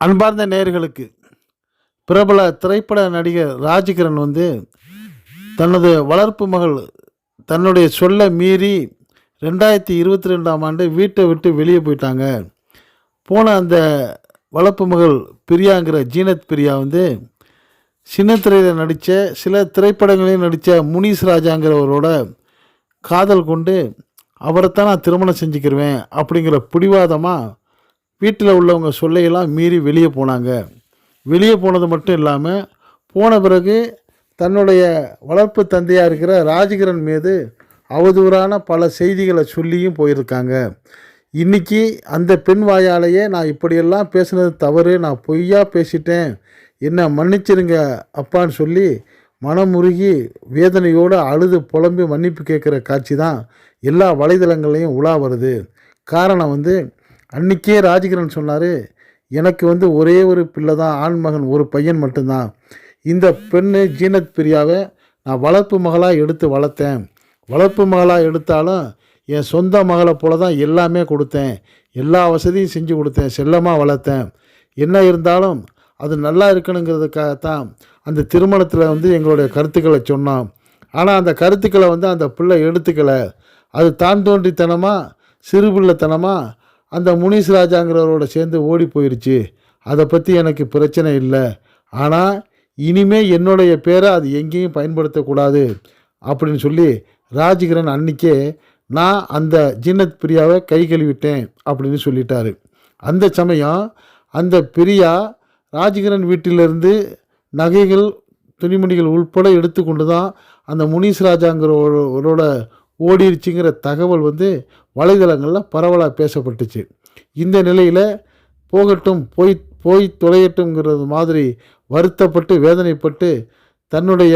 அன்பார்ந்த நேர்களுக்கு பிரபல திரைப்பட நடிகர் ராஜகிரண் வந்து தனது வளர்ப்பு மகள் தன்னுடைய சொல்ல மீறி ரெண்டாயிரத்தி இருபத்தி ரெண்டாம் ஆண்டு வீட்டை விட்டு வெளியே போயிட்டாங்க. போன அந்த வளர்ப்பு மகள் பிரியாங்கிற ஜீனத் பிரியா வந்து சின்ன திரையில் நடித்த சில திரைப்படங்களையும் நடித்த முனீஸ் ராஜாங்கிறவரோட காதல் கொண்டு அவரைத்தான் நான் திருமணம் செஞ்சுக்கிருவேன் அப்படிங்கிற பிடிவாதமாக வீட்டில் உள்ளவங்க சொல்லையெல்லாம் மீறி வெளியே போனாங்க. வெளியே போனது மட்டும் இல்லாமல் போன பிறகு தன்னுடைய வளர்ப்பு தந்தையாக இருக்கிற ராஜகிரன் மீது அவதூறான பல செய்திகளை சொல்லியும் போயிருக்காங்க. இன்னைக்கு அந்த பெண் வாயாலேயே நான் இப்படியெல்லாம் பேசுனது தவறு நான் பொய்யா பேசிட்டேன். என்ன மன்னிச்சிருங்க அப்பான்னு சொல்லி மனமுருகி வேதனையோடு அழுது புலம்பி மன்னிப்பு கேட்குற காட்சி தான் எல்லா வலைதளங்களையும் உலா வருது. காரணம் வந்து அன்னைக்கே ராஜகிரண் சொன்னார் எனக்கு வந்து ஒரே ஒரு பிள்ளை தான் ஆண்மகன் ஒரு பையன் மட்டும்தான். இந்த பெண்ணு ஜீனத் பிரியாவை நான் வளர்ப்பு மகளாக எடுத்து வளர்த்தேன். வளர்ப்பு மகளாக எடுத்தாலும் என் சொந்த மகளை போல தான் எல்லாமே கொடுத்தேன். எல்லா வசதியும் செஞ்சு கொடுத்தேன் செல்லமாக வளர்த்தேன். என்ன இருந்தாலும் அது நல்லா இருக்கணுங்கிறதுக்காகத்தான் அந்த திருமணத்தில் வந்து எங்களுடைய கருத்துக்களை சொன்னோம் ஆனால் அந்த கருத்துக்களை வந்து அந்த பிள்ளை எடுத்துக்கலை. அது தான் தோன்றித்தனமாக சிறுபிள்ளைத்தனமாக அந்த முனிஸ் ராஜாங்கிறவரோட சேர்ந்து ஓடி போயிடுச்சு அதை பற்றி எனக்கு பிரச்சனை இல்லை. ஆனால் இனிமே என்னுடைய பேரை அது எங்கேயும் பயன்படுத்தக்கூடாது அப்படின்னு சொல்லி ராஜகிரன் அன்னைக்கே நான் அந்த ஜின்னத் பிரியாவை கை கழுவிட்டேன் அப்படின்னு சொல்லிட்டாரு. அந்த சமயம் அந்த பிரியா ராஜகிரன் வீட்டிலிருந்து நகைகள் துணிமணிகள் உள்பட எடுத்துக்கொண்டு தான் அந்த முனீஸ் ராஜாங்கிறவரோட ஓடிடுச்சுங்கிற தகவல் வந்து வலைதளங்களில் பரவலாக பேசப்பட்டுச்சு. இந்த நிலையில் போகட்டும் போய் போய் தொலையட்டும்ங்கிறது மாதிரி வருத்தப்பட்டு வேதனைப்பட்டு தன்னுடைய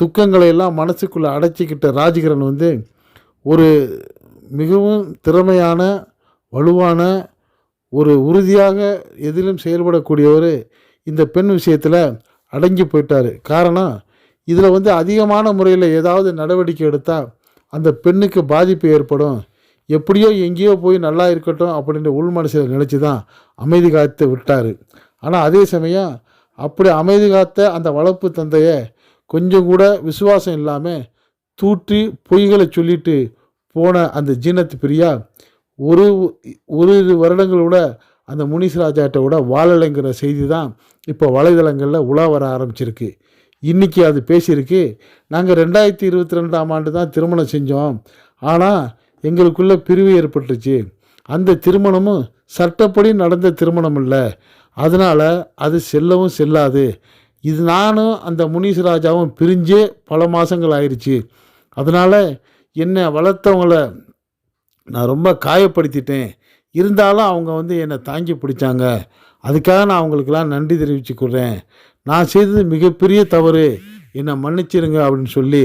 துக்கங்களை எல்லாம் மனசுக்குள்ளே அடைச்சிக்கிட்ட ராஜகிரண் வந்து ஒரு மிகவும் திறமையான வலுவான ஒரு உறுதியாக எதிலும் செயல்படக்கூடியவர் இந்த பெண் விஷயத்தில் அடங்கி போயிட்டார். காரணம் இதில் வந்து அதிகமான முறையில் ஏதாவது நடவடிக்கை எடுத்தால் அந்த பெண்ணுக்கு பாதிப்பு ஏற்படும். எப்படியோ எங்கேயோ போய் நல்லா இருக்கட்டும் அப்படின்ற உள் மனசில் நினச்சி தான் அமைதி காத்து விட்டார். ஆனால் அதே சமயம் அப்படி அமைதி காத்த அந்த வளர்ப்பு தந்தையை கொஞ்சம் கூட விசுவாசம் இல்லாமல் தூற்றி பொய்களை சொல்லிட்டு போன அந்த ஜீனத் பிரியா ஒரு ஒரு வருடங்களோட அந்த முனிஸ் ராஜாட்ட விட வாழலைங்கிற செய்தி தான் இப்போ வலைதளங்களில் உலா வர ஆரம்பிச்சிருக்கு. இன்றைக்கி அது பேசியிருக்கு. நாங்கள் ரெண்டாயிரத்தி இருபத்தி ரெண்டாம் ஆண்டு தான் திருமணம் செஞ்சோம். ஆனால் எங்களுக்குள்ளே பிரிவு ஏற்பட்டுச்சு. அந்த திருமணமும் சட்டப்படி நடந்த திருமணம் இல்லை. அதனால் அது செல்லவும் செல்லாது. இது நானும் அந்த முனீஷ் ராஜாவும் பிரிஞ்சே பல மாதங்கள் ஆயிடுச்சு அதனால் என்னை வளர்த்தவங்கள நான் ரொம்ப காயப்படுத்திட்டேன். இருந்தாலும் அவங்க வந்து என்னை தாங்கி பிடிச்சாங்க. அதுக்காக நான் அவங்களுக்கெல்லாம் நன்றி தெரிவிச்சுக்கிறேன் நான் செய்தது மிகப்பெரிய தவறு. என்னை மன்னிச்சிருங்க அப்படின்னு சொல்லி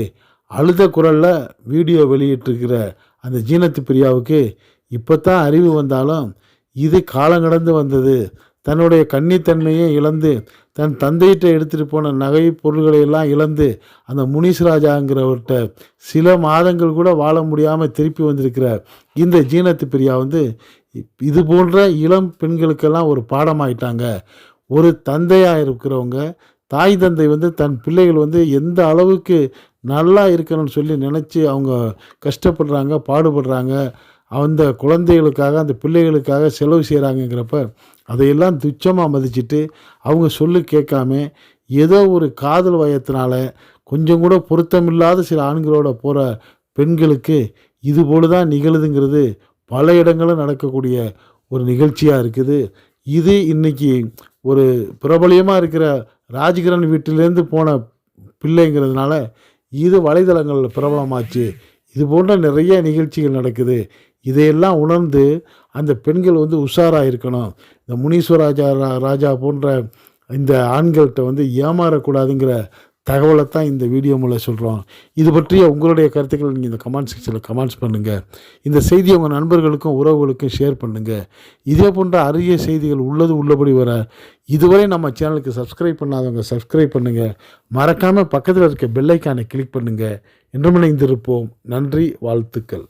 அழுத குரலில் வீடியோ வெளியிட்டிருக்கிற அந்த ஜீனத்து பிரியாவுக்கு இப்போ தான் அறிவு வந்தாலும் இது காலங்கடந்து வந்தது. தன்னுடைய கன்னித்தன்மையை இழந்து தன் தந்தையிட்ட எடுத்துகிட்டு போன நகை பொருள்களை எல்லாம் இழந்து அந்த முனீஸ் ராஜாங்கிறவர்கிட்ட சில மாதங்கள் கூட வாழ முடியாமல் திருப்பி வந்திருக்கிற இந்த ஜீனத்து பிரியா வந்து இது போன்ற இளம் பெண்களுக்கெல்லாம் ஒரு பாடமாயிட்டாங்க. ஒரு தந்தையாக இருக்கிறவங்க தாய் தந்தை வந்து தன் பிள்ளைகள் வந்து எந்த அளவுக்கு நல்லா இருக்கணும்னு சொல்லி நினச்சி அவங்க கஷ்டப்படுறாங்க பாடுபடுறாங்க அந்த குழந்தைகளுக்காக அந்த பிள்ளைகளுக்காக செலவு செய்கிறாங்கங்கிறப்ப அதையெல்லாம் துச்சமாக மதிச்சிட்டு அவங்க சொல்லு கேட்காம ஏதோ ஒரு காதல் வயத்தினால கொஞ்சம் கூட பொருத்தமில்லாத சில ஆண்களோட போகிற பெண்களுக்கு இது போல தான் நிகழுதுங்கிறது பல இடங்களும் நடக்கக்கூடிய ஒரு நிகழ்ச்சியாக இருக்குது. இது இன்னைக்கு ஒரு பிரபலியமாக இருக்கிற ராஜ்கிரண் வீட்டிலேருந்து போன பிள்ளைங்கிறதுனால இது வலைதளங்களில் பிரபலமாச்சு. இது போன்ற நிறைய நிகழ்ச்சிகள் நடக்குது. இதையெல்லாம் உணர்ந்து அந்த பெண்கள் வந்து உஷாராக இருக்கணும். இந்த முனீஸ்வராஜா ரா- ராஜா போன்ற இந்த ஆண்கள்கிட்ட வந்து ஏமாறக்கூடாதுங்கிற தகவலை தான் இந்த வீடியோ மூலம் சொல்கிறோம் இது பற்றிய உங்களுடைய கருத்துக்களை நீங்கள் இந்த கமெண்ட் செக்ஷனில் கமெண்ட்ஸ் பண்ணுங்கள் இந்த செய்தியை உங்கள் நண்பர்களுக்கும் உறவுகளுக்கும் ஷேர் பண்ணுங்கள் இதே போன்ற அரிய செய்திகள் உள்ளது உள்ளபடி வர இதுவரை நம்ம சேனலுக்கு சப்ஸ்கிரைப் பண்ணாதவங்க சப்ஸ்கிரைப் பண்ணுங்கள் மறக்காமல் பக்கத்தில் இருக்க பெல்லைக்கானை கிளிக் பண்ணுங்கள் என்றும் இணைந்திருப்போம். நன்றி வாழ்த்துக்கள்.